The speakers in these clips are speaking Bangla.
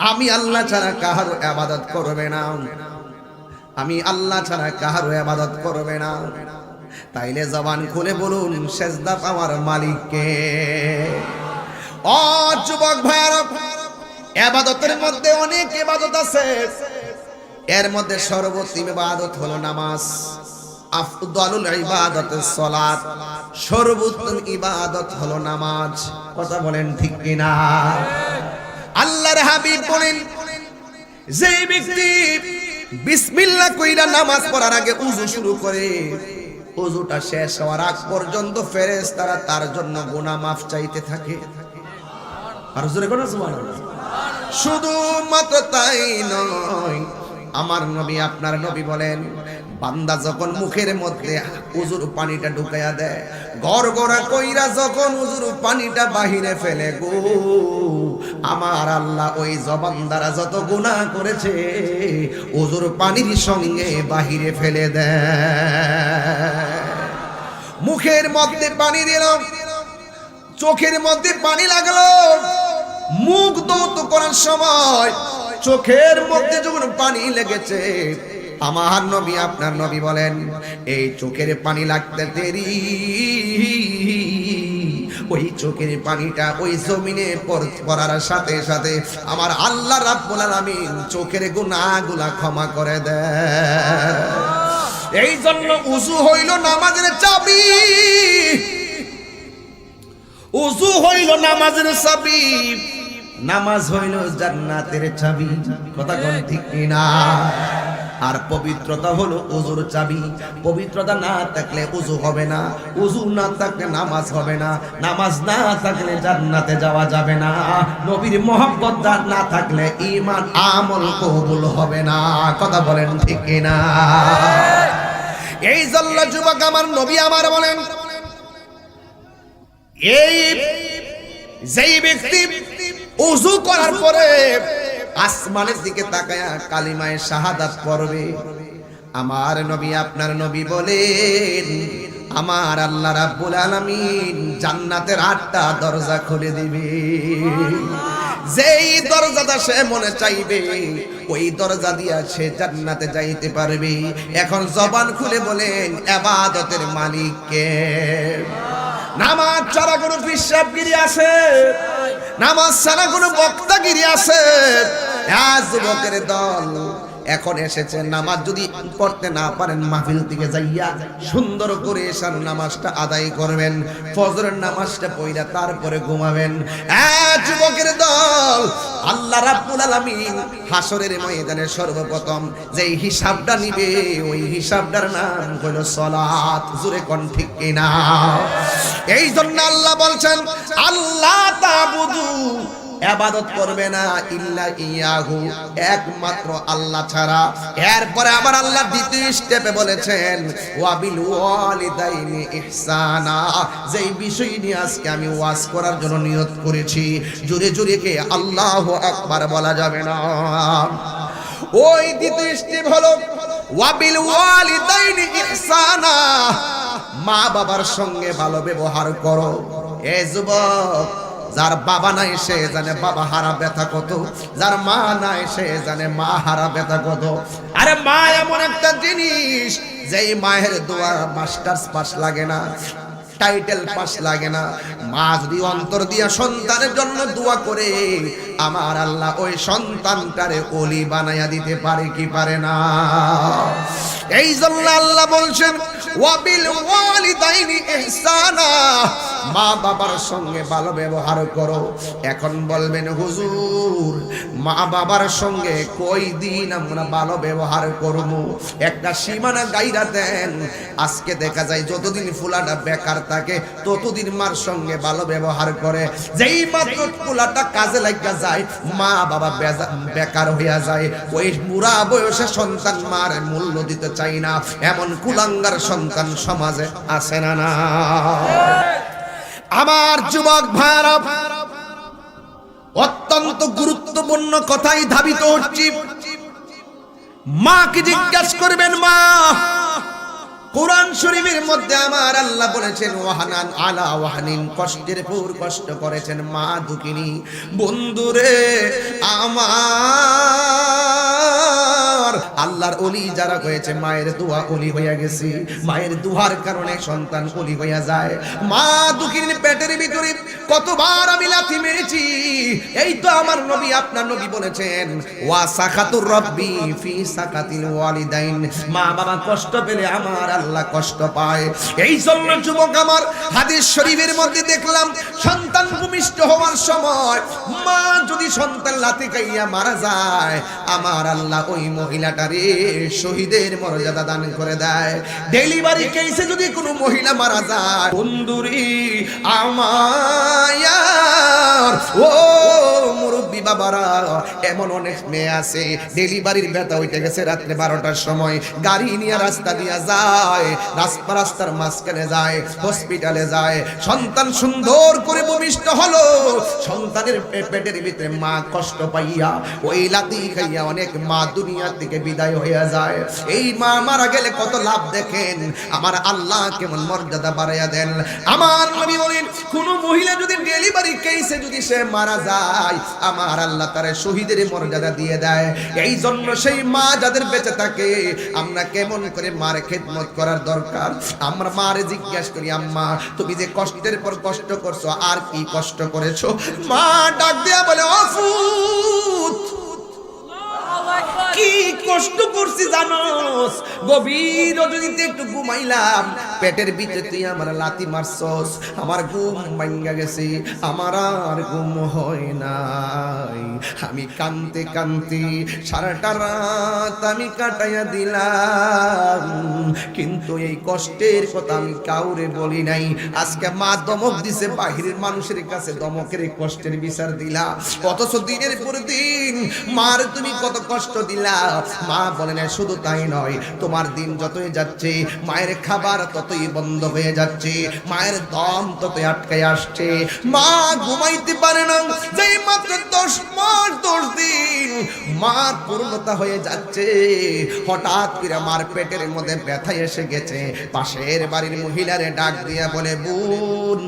আমি আল্লাহ ছাড়া কাহারও আবাদত করবে না। আমি আল্লাহ ছাড়া কাহারও আবাদত করবে না। তাইলে জবান খুলে বলুন, সেজদা পাওয়ার মালিককে ও যুবক এবাদতের মধ্যে অনেক এবাদত আছে। এর মধ্যে সর্বোত্তম ইবাদত হলো নামাজ, আফদালুল ইবাদত সালাত সর্বোত্তম ইবাদত হলো নামাজ। কথা বলেন ঠিক কিনা? আল্লাহর হাবিব বলেন যে ব্যক্তি বিসমিল্লাহ কইরা নামাজ পড়ার আগে উযু শুরু করে উযুটা শেষ হওয়ার আগ পর্যন্ত ফেরেশতারা তার জন্য গুনাহ মাফ চাইতে থাকে। আর জোরে কোন শুধুমাত্র তাই নয়, আমার নবী আপনার নবী বলেন, বান্দা যখন মুখের মধ্যে উজুর পানিটা ঢুকাইয়া দেয় গড় গড়া কইরা যখন উজুর পানিটা বাহিরে ফেলে গো আমার আল্লাহ ওই জবান দ্বারা যত গুনাহ করেছে, উজুর পানির সঙ্গে বাহিরে ফেলে দেয়। মুখের মধ্যে পানি দিলাম চোখের মধ্যে পানি লাগল। মুখ দৌত করার সময় চোখের মধ্যে যখন পানি লেগেছে, আমার নবী, আপনার নবী বলেন, এই চোখের পানি লাগতে দেরি। ওই চোখের পানিটা ওই জমিনে পড়ার সাথে সাথে আমার আল্লাহ রাব্বুল আলামিন চোখের গুনাহগুলা ক্ষমা করে দেয় এই জন্য উজু হইল নামাজের চাবি। উজু হইল নামাজের চাবি। নামাজ হইল জান্নাতের চাবি। কথা কোন ঠিক না আর পবিত্রতা হলো উজুর চাবি। পবিত্রতা না থাকলে উজু হবে না। উজু না থাকলে নামাজ হবে না। নামাজ না থাকলে জান্নাতে যাওয়া যাবে না। নবীর মোহাম্মত না থাকলে ঈমান আমল কবুল হবে না। কথা বলেন ঠিক না এই জল্লা যুবক আমার নবী আমার বলেন, এই যেই ব্যক্তি উজু করার পরে আসমানের দিকে তাকায়া কালিমায় শাহাদাত পড়বে। আমার নবী আপনার নবী বলেন, আমার আল্লাহ রাব্বুল আলামিন জান্নাতের আটটা দরজা খুলে দিবে। যেই দরজাটা সে মনে চাইবে, ওই দরজা দিয়া সে জান্নাতে যাইতে পারবে। এখন জবান খুলে বলেন, এবাদতের মালিককে নামাজ ছাড়া কোনো পিসাবগিরি আছে? নামাজ ছাড়া কোনো বক্তাগিরি আছে যুবকের দল। এখন এসেছে নামাজ। যদি করতে না পারেন মাহফিল থেকে যাইয়া সুন্দর করে এসার নামাজটা আদায় করবেন। ফজরের নামাজটা পড়া তারপরে ঘুমাবেন। আজ যুবকের দল। আল্লাহ রাব্বুল আলামিন হাসরের ময়দানে সর্বপ্রথম যেই হিসাবটা নিবে, ওই হিসাবটার নাম হলো সালাত। জুরে কোন ঠিক কিনা? এই জন্য আল্লাহ বলছেন, আল্লাহ তাবুদু আবাদত করবে না ইল্লা ইয়াহু, একমাত্র আল্লাহ ছাড়া। এরপরে আবার আল্লাহ দ্বিতীয় স্টেপে বলেছেন, ওয়াবিল ওয়ালিদাইনি ইহসানা যেই বিষয় নিয়ে আজকে আমি ওয়াজ করার জন্য নিয়ত করেছি। জোরে জোরে কে, আল্লাহু আকবার বলা যাবে না। ওই দ্বিতীয় স্টেপ হলো, ওয়াবিল ওয়ালিদাইনি ইহসানা মা বাবার সঙ্গে ভালো ব্যবহার করো। এ যুবক যার বাবা নাই, সে জানে বাবা হারা ব্যথা কত। যার মা নাই, সে জানে মা হারা ব্যথা কত। আরে মা, এমন একটা জিনিস, যেই মায়ের দোয়া মাস্টার্স পাস লাগে না, টাইটেল পাস লাগে না। মা যদি অন্তর দিয়া সন্তানের জন্য দোয়া করে, আমার আল্লাহ ওই সন্তানটারে অলি বানাইয়া দিতে পারে কি পারে না? এই জন্য আল্লাহ বলছেন, ওয়াবিল ওয়ালিদাইনি ইহসানা। মা বাবার সঙ্গে ভালো ব্যবহার করো। এখন বলবেন, হুজুর, মা বাবার সঙ্গে কই দিন আমরা ভালো ব্যবহার করব? একটা সীমানা গাইরা দেন। আজকে দেখা যায়, যতদিন ফুলাটা বেকার থাকে, ততদিন মার সঙ্গে ভালো ব্যবহার করে। যেই মাত্র ফুলাটা কাজে লাগা যায়, মা বাবা বেকার হইয়া যায়। ওই বুড়া বয়সে সন্তান মার মূল্য দিতে চাই না, এমন কুলাঙ্গার সন্তান সমাজে আছে না না। আমার যুবক ভাইরা অত্যন্ত গুরুত্বপূর্ণ কথাই ধাবিত হচ্ছি। মাকে জিজ্ঞাসা করবেন, মা, কোরআন শরীফের মধ্যে আমার আল্লাহ বলেছেন, ওয়াহানান আলা ওয়াহানিন, কষ্টের পর কষ্ট করেছেন মা দুঃখিনী। বন্ধুরে, আমার আল্লাহর অলি যারা হয়েছে, মায়ের দোয়া অলি হইয়া গেছে। মায়ের দুহার কারণে সন্তান অলি হইয়া যায়। মা দুঃখীর পেটের ভিতরে কতবার আমি লাথি মেরেছি। এই তো আমার নবী, আপনার নবী বলেছেন, ওয়া সাকাতুর রব্বি ফি সাকাতিল ওয়ালিদাইন। মা বাবা কষ্ট পেলে আমার আল্লাহ কষ্ট পায়। এই জন্য যুবক আমার হাদিস শরীফের মধ্যে দেখলাম, সন্তান ভূমিষ্ঠ হওয়ার সময় মা যদি সন্তান লাথি খাইয়া মারা যায়, আমার আল্লাহ ওই মহিলাটারে শহীদের মর্যাদা দান করে দেয়। ডেলিভারি কেসে যদি কোনো মহিলা মারা যায়, বন্ধুরি আমায়ার ও মুরব্বী বাবারা, এমন অনেক মেয়ে আছে, ডেলিভারির ব্যথা হইতে গেছে রাত্রে বারোটার সময়। গাড়ি নিয়ে রাস্তা দিয়ে যায়, রাস্তা রাস্তার মাঝখানে যায়, হসপিটালে যায়। সন্তান সুন্দর করে ভূমিষ্ঠ হলো, সন্তানের পেটের ভিতরে মা কষ্ট পাইয়া ওই লাতি খাইয়া অনেক মা দুনিয়া থেকে বিদায় হইয়া যায়। এই মা মারা গেলে কত লাভ দেখেন? আমার আল্লাহ কেমন মর্যাদা বাড়াইয়া দেন। আমার নবী বলেন, কোন মহিলা যদি ডেলিভারি কেসে যদি সে মারা যায়, আমার আল্লাহ তার শহীদের মর্যাদা দিয়ে দেয়। এই জন্য সেই মা যাদের বেঁচে থাকে, আমরা কেমন করে মার খেদমত করার দরকার? আমরা মারে জিজ্ঞাসা করি, আম্মা, তুমি যে কষ্টের পর কষ্ট করছ, আর কি কষ্ট করেছ? মা ডাক দেয়া বলে, অফুত! কি কষ্ট করছি জানো গভীর রজনীতে একটু ঘুমাইলাম। পেটের ভিতরে তুই আমার লাতি মারছস, আমার ঘুম ভাঙ্গা গেছে, আমার আর ঘুম হয় নাই। আমি কানতে কানতে সারাটা রাত আমি কাটাইয়া দিলাম, কিন্তু এই কষ্টের কথা আমি কাউরে বলি নাই। আজকে মা দমক দিছে, বাহিরের মানুষের কাছে দমকের এই কষ্টের বিচার দিলা। অথচ দিনের পর দিন, মার তুমি কত কষ্ট দিলা। মা বলে, না, শুধু তাই নয়, তোমার দিন যতই যাচ্ছে, মায়ের খাবার ততই বন্ধ হয়ে যাচ্ছে। মায়ের দম ততই আটকে আসছে। মা ঘুমাইতে পারে না। যেই মাত্র দশ মাস, দশ দিন মার পূর্ণতা হয়ে যাচ্ছে। হঠাৎ করে মার পেটের মধ্যে ব্যথা এসে গেছে। পাশের বাড়ির মহিলারে ডাক দিয়া বলে, বোন,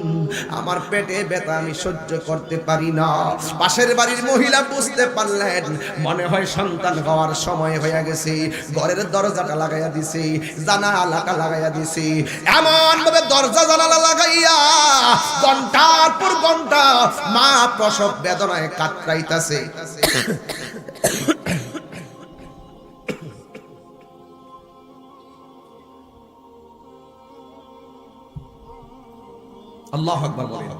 আমার পেটে ব্যথা আমি সহ্য করতে পারি না। পাশের বাড়ির মহিলা বুঝতে পারলেন, মনে হয় সন্তান হওয়ার সময় হয়ে গেছে। ঘরের দরজাটা লাগাইয়া দিছি, জানালাটা লাগাইয়া দিছি। এমন ভাবে দরজা জানালা লাগাইয়া ঘণ্টার পর ঘণ্টা মা প্রসব বেদনায় কাতরাইতাছে। আল্লাহ আকবার বলেন।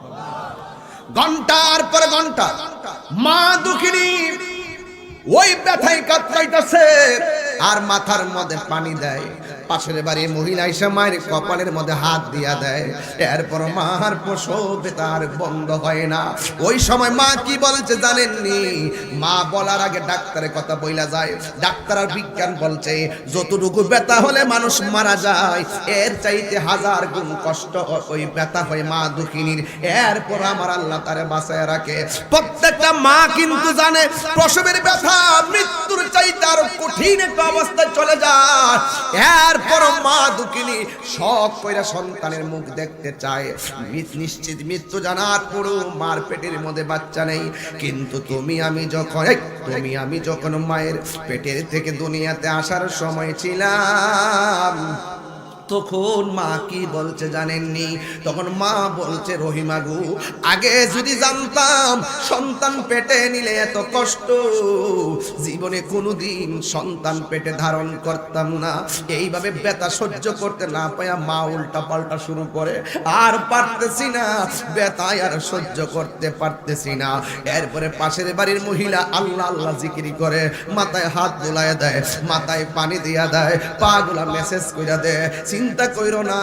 ঘণ্টার পর ঘণ্টা মা দুঃখিনী ওই ব্যথায় কাতরাইতেছে আর মাথার মধ্যে পানি দেয়। পাশের বাড়ি মহিলা এসে মায়ের কপালের মধ্যে হাত দিয়া দেয়। এরপর মার প্রসব তার বন্ধ হয় না। ওই সময় মা কি বলছে জানেননি? মা বলার আগে ডাক্তারের কথা বইলা যায়। ডাক্তার আর বিজ্ঞান বলছে, যতটুকু ব্যথা হলে মানুষ মারা যায়, এর চাইতে হাজার গুণ কষ্ট ওই ব্যথা হয় মা দুঃখিনীর। এরপর আমার আল্লাহ তারে বাঁচায় রাখে। প্রত্যেকটা মা কিন্তু জানে, প্রসবের ব্যথা মৃত্যুর চাইতে আরও কঠিন একটা অবস্থায় চলে যায়। এরপর মা দুঃখিনী শখ কইরা সন্তানের মুখ দেখতে চায়। নিশ্চিত মৃত্যু জানার পুরো মার পেটের মধ্যে বাচ্চা নেই। কিন্তু তুমি আমি যখন তুমি আমি যখন মায়ের পেটের থেকে দুনিয়াতে আসার সময় ছিলাম তখন মা কি বলছে জানেননি? তখন মা বলছে রহিমাগু আগে যদি জানতাম সন্তান পেটে নিলে এত কষ্ট। জীবনে কোনোদিন সন্তান পেটে ধারণ করতাম না। এইভাবে ব্যথা সহ্য করতে না পায়া মা উল্টা পাল্টা শুরু করে, আর পারতেছি না, ব্যথায় আর সহ্য করতে পারতেছি না। এরপরে পাশের বাড়ির মহিলা আল্লাহ আল্লাহ জিকিরি করে, মাথায় হাত বুলায় দেয়, মাথায় পানি দিয়া দেয়, পা গুলা মেসেজ কইরা দেয় চিন্তা কইরো না।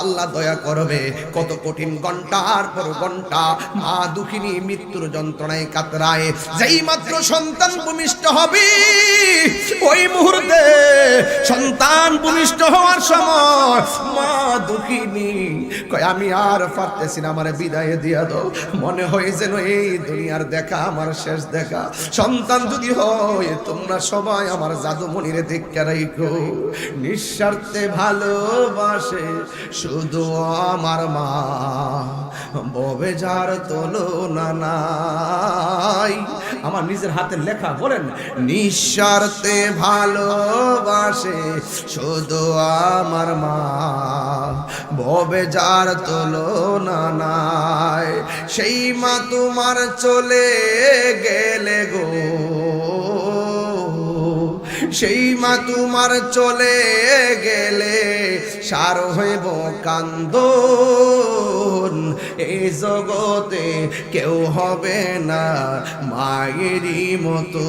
আল্লাহ দয়া করবে। কত কঠিন ঘণ্টার পর ঘণ্টা মা দুঃখিনী মৃত্যুর যন্ত্রণায় কাতরায়। যেই মাত্র সন্তান ভূমিষ্ঠ হবে, ওই মুহূর্তে সন্তান ভূমিষ্ঠ হওয়ার সময় মা দুঃখিনী কয়, আমি আর পারতেছি না, আমার বিদায় দিয়া দাও। মনে হয় যেন এই দুনিয়ার দেখা আমার শেষ দেখা। সন্তান যদি হয়, তোমরা সবাই আমার জাদুমণিরে দেখতে রাখো নিঃস্বার্থে ভালো ভালোবাসে, শুধু আমার মা। ববে যার তুলনা নাই। আমার নিজের হাতে লেখা, বলেন, নিঃস্বার্থে ভালোবাসে, শুধু আমার মা। ববে যার তুলনা নাই। সেই মা তোমার চলে গেলে গো। সেই মা তোমার চলে গেলে সার হইব কান্দ এই জগতে কেউ হবে না মায়েরই মতো।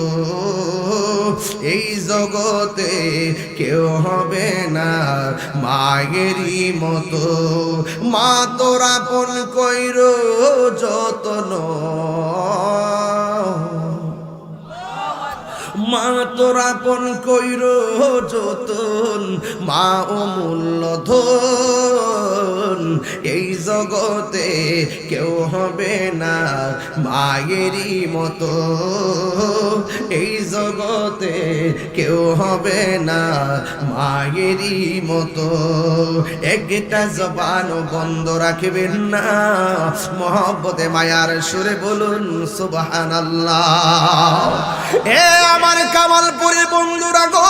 এই জগতে কেউ হবে না মায়েরই মতো। মা তোরা পন কইর যতন। মা তোরা পন কইর যতন? মা অমূল্য ধন। এই জগতে কেউ হবে না মায়েরই মতো। এই জগতে কেউ হবে না মায়েরই মতো। একটা জবান বন্ধ রাখবেন না। মহব্বতে মায়ার সুরে বলুন সুবাহান এ আমার কামালপুরের বন্ধুরা গো।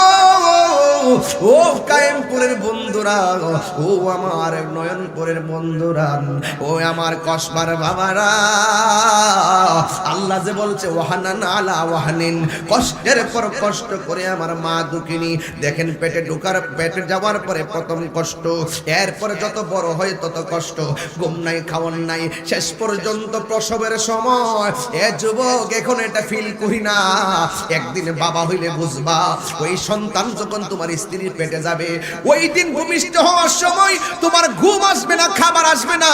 ও কায়েমপুরের বন্ধুরা ও আমার নয়নপুরের বন্ধুরা। ও আমার কসবার বাবারা। আল্লাহ যে বলছে, ওয়াহানান আলা ওয়াহানিন। কষ্টের পর কষ্ট করে আমার মা দুঃখিনী, দেখেন পেটে ঢুকার, পেটে যাওয়ার পরে প্রথম কষ্ট। এরপরে যত বড় হয় তত কষ্ট। ঘুম নাই খাওয়ান নাই। শেষ পর্যন্ত প্রসবের সময়। এ যুবক, এখন এটা ফিল করি না। একদিন বাবা হইলে বুঝবা, ওই সন্তান যখন তোমার স্ত্রীর পেটে যাবে, ওই দিন ভূমিষ্ঠ হওয়ার সময় তোমার ঘুম আসবে না, খাবার আসবে না।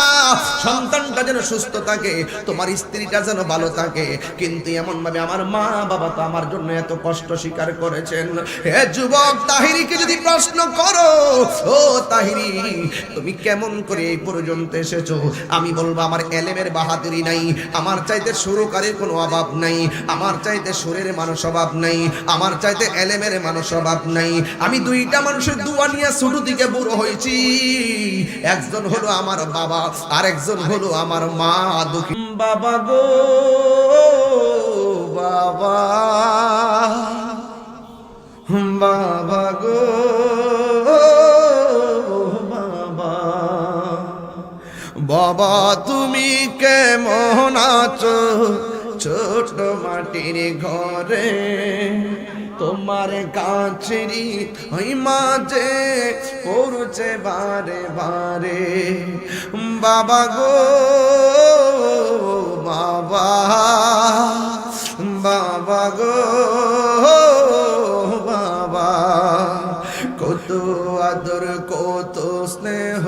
সন্তানটা যেন সুস্থ থাকে, তোমার স্ত্রীটা যেন ভালো থাকে। কিন্তু এমন ভাবে আমার মা বাবা তো আমার জন্য এত কষ্ট স্বীকার করেছেন। হে যুবক তাহিরিকে যদি প্রশ্ন করো, ও তাহিরি, তুমি কেমন করে এই পর্যন্ত এসেছ? আমি বলব, আমার এলেমের বাহাদুরি নাই, আমার চাইতে সুরকারের কোনো অভাব নাই, আমার চাইতে সুরের মানুষ অভাব নাই। আমার চাইতে এলেমের মানুষ অভাব নাই। আমি দুইটা মানুষের দুয়া নিয়ে ছোট দিকে বুড়ো হয়েছি। একজন হলো আমার বাবা আর একজন হলো আমার মা। দুঃখী বাবা গো, বাবা। বাবা গো, বাবা। বাবা, তুমি কেমন আছো? ছোট মাটির ঘরে, তোমার গাছেরই ওই মাঝে পড়ছে বারে বারে। বাবা গো, বাবা বাবা গো, বাবা, কত আদর, কত স্নেহ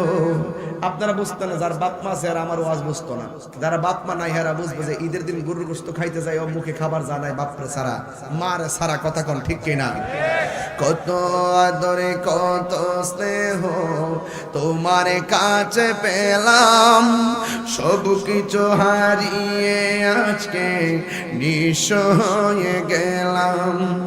আপনারা বুঝতেন না, যার বাপ মা আছে আর আমার ওয়াজ বুঝতো না। যারা বাপ মা নাই, হেরা বুঝবে যে ঈদের দিন গরুর গোস্ত খাইতে যায় ও মুখে খাবার জানায় বাপরে সারা। মার সারা, কথা কন, ঠিক কিনা? কত আদরে, কত স্নেহ তোমার কাছে পেলাম। সব কিছু হারিয়ে আজকে নিঃস্ব হয়ে গেলাম।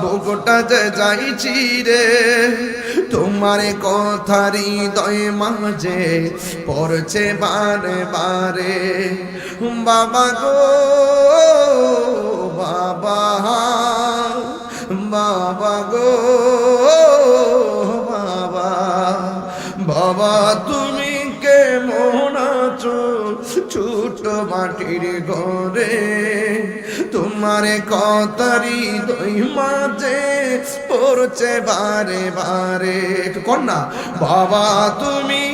বুকটা যে যাইছি রে, তোমার কথা হৃদয় মাঝে পড়ছে বারে বারে বাবা গো, বাবা বাবা গো, বাবা বাবা, তুমি কেমন আছো? ছোট মাটির ঘরে। তোমার কথারি দই মাঝে পড়ছে বারে বারে। না। বাবা, তুমি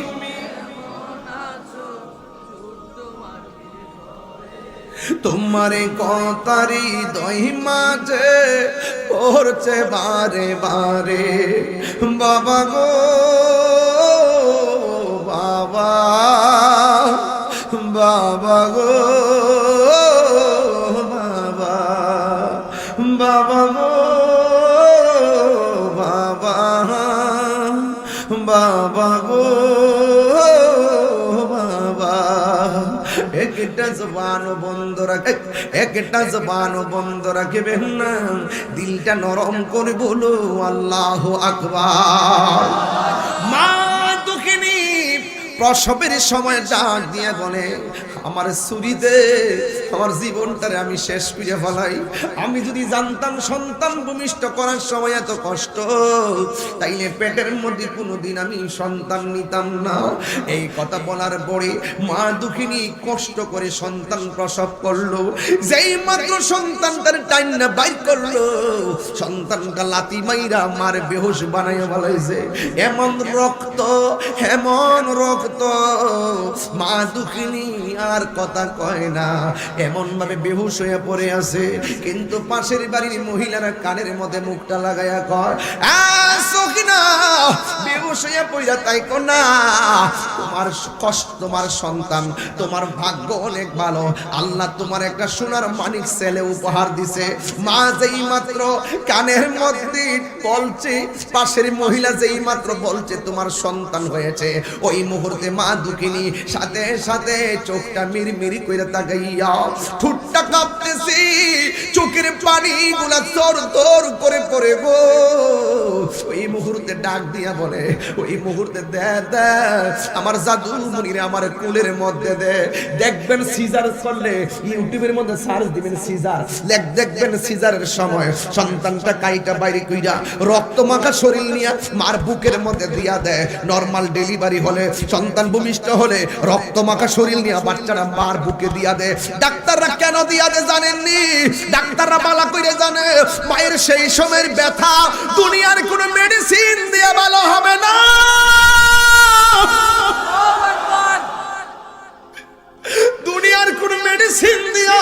তোমার কথারি দই মাঝে পড়ছে বারে বারে। বাবা গো, বাবা বাবা গো। একটা জবান বন্ধ রাখে, একটা জবান বন্ধ রাখবেন না। দিলটা নরম করে বলো, আল্লাহ আকবার। প্রসবের সময় ডাক দিয়ে বলে, আমার ছুরিতে আমার জীবনটারে আমি শেষ করে ফেলাই। আমি যদি জানতাম সন্তান ভূমিষ্ঠ করার সময় এত কষ্ট, তাইলে পেটের মধ্যে কোনোদিন আমি সন্তান নিতাম না। এই কথা বলার পরে মা দুঃখিনী কষ্ট করে সন্তান প্রসব করল। যেই মাত্র সন্তান তার টাইম না বাইর করল, সন্তানটা লাতি মাইরা মার বেহুশ বানাইয়া বলাইছে এমন রক্ত এমন রক্ত মা দুঃখিনী আর কথা কয় না। এমন ভাবে বেহুশ হয়ে পড়ে আছে। কিন্তু পাশের বাড়ির মহিলারা কানের মধ্যে মুখটা লাগাইয়া কয় "আহ, সখিনা হয়ে পড়া তাই কো না তোমার কষ্ট তোমার সন্তান তোমার ভাগ্য অনেক ভালো। আল্লাহ তোমার একটা সোনার মানিক ছেলে উপহার দিছে। মা যেই মাত্র কানের মধ্যে বলছে পাশের মহিলা যেই মাত্র বলছে তোমার সন্তান হয়েছে। ওই মুহূর্তে মা দুঃখিনী, সাথে সাথে চোখটা মিরমিরি করে তাকাইয়া ঠুটটা কাঁপতেছি, চোখের পানি গুলা তোর তোর করে পড়ে গো। ওই মুহূর্তে ডাক দিয়া বলে, ওই মুহূর্তে দে দে, আমার জাদু মুনিরে আমার কুলের মধ্যে দে। দেখবেন সিজার করলে ইউটিউবের মধ্যে সার্চ দিবেন সিজার। লেখ দেখবেন সিজারের সময় সন্তানটা কাইটা বাইরে কইরা রক্ত মাখা শরীর নিয়ে মার বুকের মধ্যে দিয়া দেয়। নর্মাল ডেলিভারি হলে সন্তান ভূমিষ্ঠ হলে রক্ত মাখা শরীর নিয়ে বাচ্চারা মার বুকে দিয়া দেয়। ডাক্তাররা কেন দিয়া দেয় জানেননি? ডাক্তাররা বালা কইরে জানে, মায়ের সেই সময়ের ব্যথা দুনিয়ার কোনো মেডিসিন দিয়ে ভালো হবে না। দুনিয়ার কোন মেডিসিন দিয়া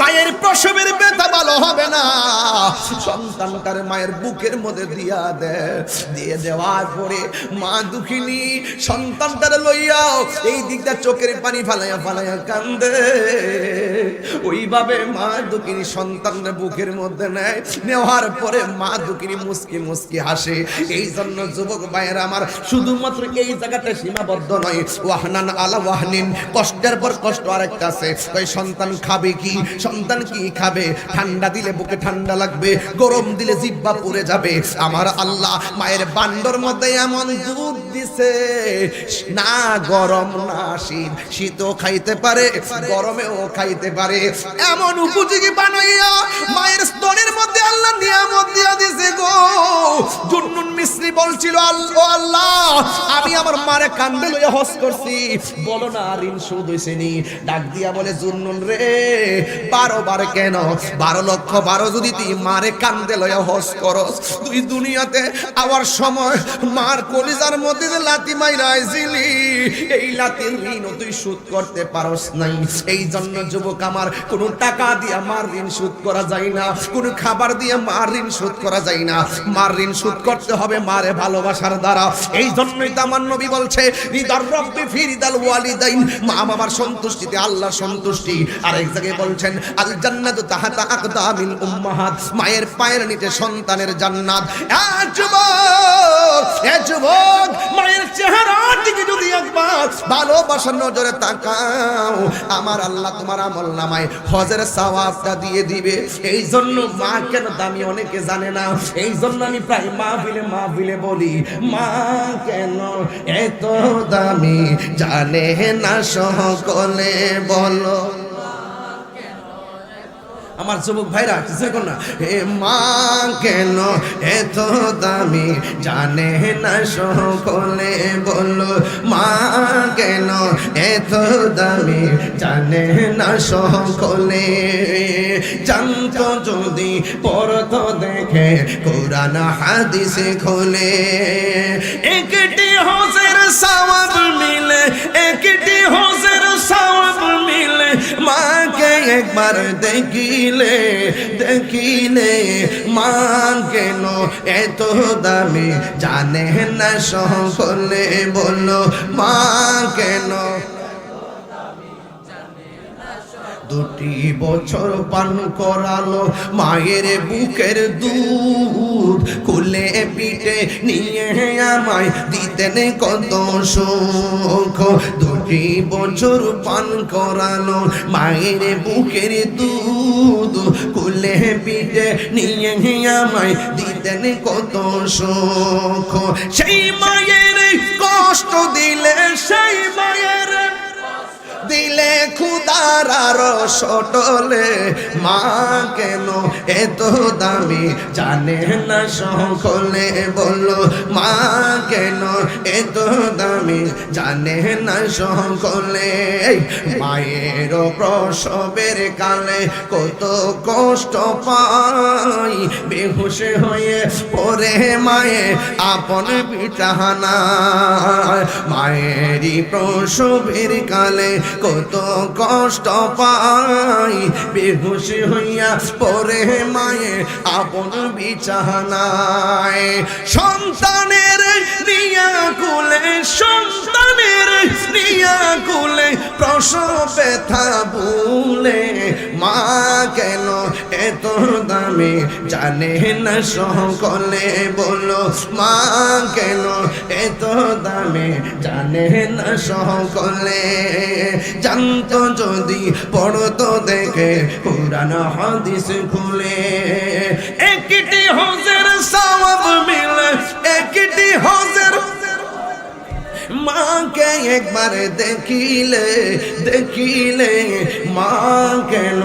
মায়ের প্রসবের ব্যথা ভালো হবে না। সন্তানটার মায়ের বুকের মধ্যে দিয়া দে, দিয়ে দেওয়ার পরে মা দুঃখিনী সন্তানটার লইয়াও এই দিকটা চোখের পানি ফালাইয়া ফালাইয়া কান্দে। ওইভাবে মা দুঃখিনী সন্তানটা বুকের মধ্যে নেয়। নেওয়ার পরে মা দুঃখিনী মুসকি মুসকি হাসে। এই জন্য যুবক ভাইয়ের আমার শুধুমাত্র এই জায়গাটা সীমাবদ্ধ নয়। ওয়াহনান আলা ওয়াহনিন। কষ্টের পর কষ্ট আরেকটা আছে ওই সন্তান খাবে কি? সন্তান কি খাবে? ঠান্ডা দিলে বুকে ঠান্ডা লাগবে, গরম দিলে জিব্বা পুড়ে যাবে। আমার আল্লাহ মায়ের বান্ডর মধ্যে এমন দুধ দিছে, না গরম, না শীত, শীতও খাইতে পারে, গরমেও খাইতে পারে। এমন উপযোগী বানাইয়া মায়ের স্তনের মধ্যে আল্লাহ নিয়ামত দিয়া দিছে গো। জুন্নুন মিস্ত্রি বলছিল আল্লাহ আল্লাহ, আমি আমার মারে কান্দে লইয়া হস করছি। বলো না, ঋণ শোধ হইছে নি। ডাক দিয়া বলে, জুন্নুন রে, বারো বার কেন? বারো লক্ষ বারো যদি তুই মারে কান্দে লইয়া হস করস। তুই দুনিয়াতে আবার সময় মার কলিজার মধ্যে যে লাতি মাইরা আইছিলি, এই লাতির ঋণ তুই শোধ করতে পারস নাই। এই জন্য যুবক আমার, কোনো টাকা দিয়া মার ঋণ শোধ করা যায় না। কোনো খাবার দিয়ে মার ঋণ শোধ করা যায় না। মার ঋণ শোধ করতে হবে মারে ভালোবাসার দ্বারা। এই জন্যই তো আমার নবী বলছে রিদার রব্বি ফিরিদাল ওয়ালিদাইন। মা বাবার সন্তুষ্টিতে আল্লাহ সন্তুষ্টি। আর এক জায়গায় বলছেন আল জান্নাত তাহাতা আকদামিল উম্মাহাত। মায়ের পায়ের নিচে সন্তানের জান্নাত। এ যুবক এ যুবক, মায়ের চেহারা দিকে যদি ভালোবাসার নজরে তাকাও। আমার আল্লাহ তোমার আমল নামায় হজের সওয়াবটা দিয়ে দিবে। এই জন্য মা কেন দামি অনেকে জানে না। এই জন্য আমি প্রায় মা বিলে মা বিলে বলি, মা কেন এত দামি? জানে না সকলে, বলো। আমার যুবক ভাইরা কর না। হে মা কেন এত দামি? জানে না সকলে বলো মা কেন এত দামি? জানে না সকলে। জানতো যদি পরত দেখে, কোরআন হাদিসে খোলে। একবার দেখিলে দেখিলে মান কেন এত দামি? জানে না সকলে বলো মা কেন? দুটি বছর পান করালো। মায়ের বুকের দুধ কুলে পিঠে নিয়ে আমায় দিতেন কত সুখ। দুটি বছর পান করালো, মায়ের বুকের দুধ কুলে পিঠে নিয়ে আমায় দিতেন কত সুখ। সেই মায়ের কষ্ট দিলে, সেই মায়ের দিলে খুদার সটলে। মা কেন এত দামি? জানে না সকলে বলল, মা কেন এত দামি? জানে না সকলে। মায়ের প্রসবের কালে কত কষ্ট পাই। বেহুশ হয়ে পরে মায়ে আপন পিঠানা মায়েরই প্রসবের কালে কত কষ্ট পাই। বেহুশ হইয়া পরে মায়ে আপন বিছানায়। সন্তানের নিয়া কুলে, সন্তানের নিয়া কুলে প্রসব ব্যথা ভুলে মা কেন এত দামে? জানে না সকলে বলো, মা কেন এত দামে? জানে না সকলে। জানতো যদি পড়তো দেখে পুরান হাদিস খুলে। একটি হজের সওয়াব মিলে, একটি হজের মাকে একবার দেখিলে দেখিলে, মা কেন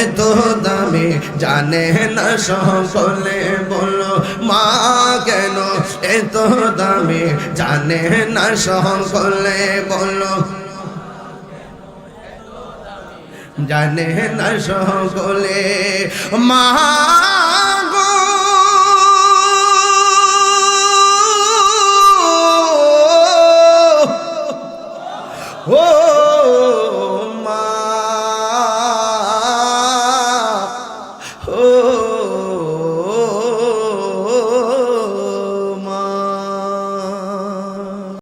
এত দামে? জানে না সকলে বলো, মা কেন এত দামে? জানে না সকলে বলো। জানে না সকলে, মা ও